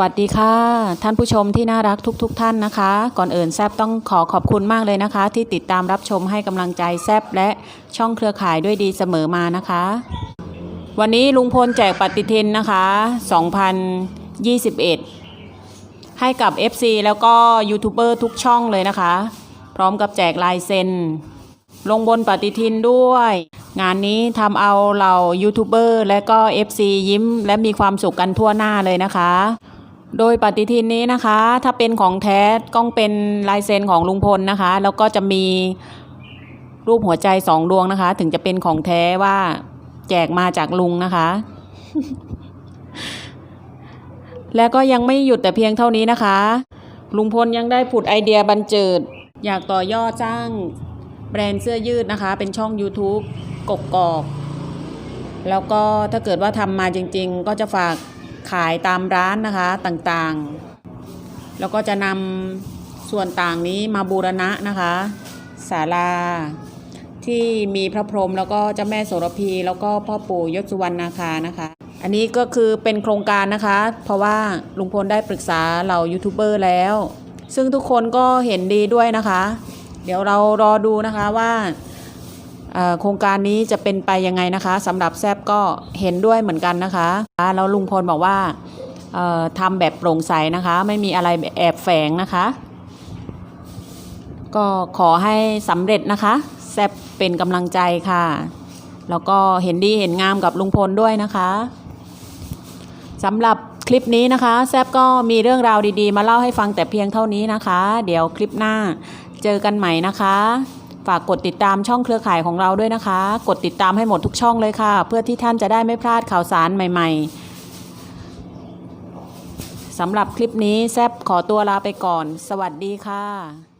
วัสดีค่ะ ท่านผู้ชมที่น่ารักทุกๆทท่านนะคะ ก่อนอื่นแซบต้องขอขอบคุณมากเลยนะคะ ที่ติดตามรับชมให้กำลังใจแซบและช่องเครือข่ายด้วยดีเสมอมานะคะ วันนี้ลุงพลแจกปฏิทินนะคะ 2021 ให้กับ FC แล้วก็ยูทูบเบอร์ทุกช่องเลยนะคะ พร้อมกับแจกลายเซ็นลงบนปฏิทินด้วย งานนี้ทำเอาเหล่ายูทูบเบอร์และก็ FC ยิ้ม และมีความสุขกันทั่วหน้าเลยนะคะ โดยปฏิทินนี้นะคะ ถ้าเป็นของแท้ต้องเป็นลายเซ็นของลุงพลนะคะ แล้วก็จะมีรูปหัวใจสองดวงนะคะ ถึงจะเป็นของแท้ว่าแจกมาจากลุงนะคะ และก็ยังไม่หยุดแต่เพียงเท่านี้นะคะ ลุงพลยังได้ผุดไอเดียบันเจิด อยากต่อยอดสร้างแบรนด์เสื้อยืดนะคะ เป็นช่อง YouTube กกกอก แล้วก็ถ้าเกิดว่าทำมาจริง ๆ ก็จะฝาก ขายตามร้านนะคะต่างๆ แล้วก็จะนำส่วนต่างนี้มาบูรณะนะคะศาลาที่มีพระพรหมแล้วก็เจ้าแม่โสระพี แล้วก็พ่อปู่ยศสุวรรณนาคานะคะ อันนี้ก็คือเป็นโครงการนะคะ เพราะว่าลุงพลได้ปรึกษาเหล่ายูทูบเบอร์แล้ว ซึ่งทุกคนก็เห็นดีด้วยนะคะ เดี๋ยวเรารอดูนะคะว่า โครงการนี้จะเป็นไปยังไงนะคะสำหรับแซบก็เห็นด้วยเหมือนกันนะคะ แล้วลุงพลบอกว่าทำแบบโปร่งใสนะคะ ไม่มีอะไรแอบแฝงนะคะ ก็ขอให้สำเร็จนะคะ แซบเป็นกำลังใจค่ะ แล้วก็เห็นดีเห็นงามกับลุงพลด้วยนะคะสำหรับคลิปนี้นะคะ แซบก็มีเรื่องราวดีๆ มาเล่าให้ฟังแต่เพียงเท่านี้นะคะ เดี๋ยวคลิปหน้าเจอกันใหม่นะคะ ฝากกดติดตามช่องเครือข่ายของเราด้วยนะคะ กดติดตามให้หมดทุกช่องเลยค่ะ เพื่อที่ท่านจะได้ไม่พลาดข่าวสารใหม่ ๆสำหรับคลิปนี้แซบขอตัวลาไปก่อน สวัสดีค่ะ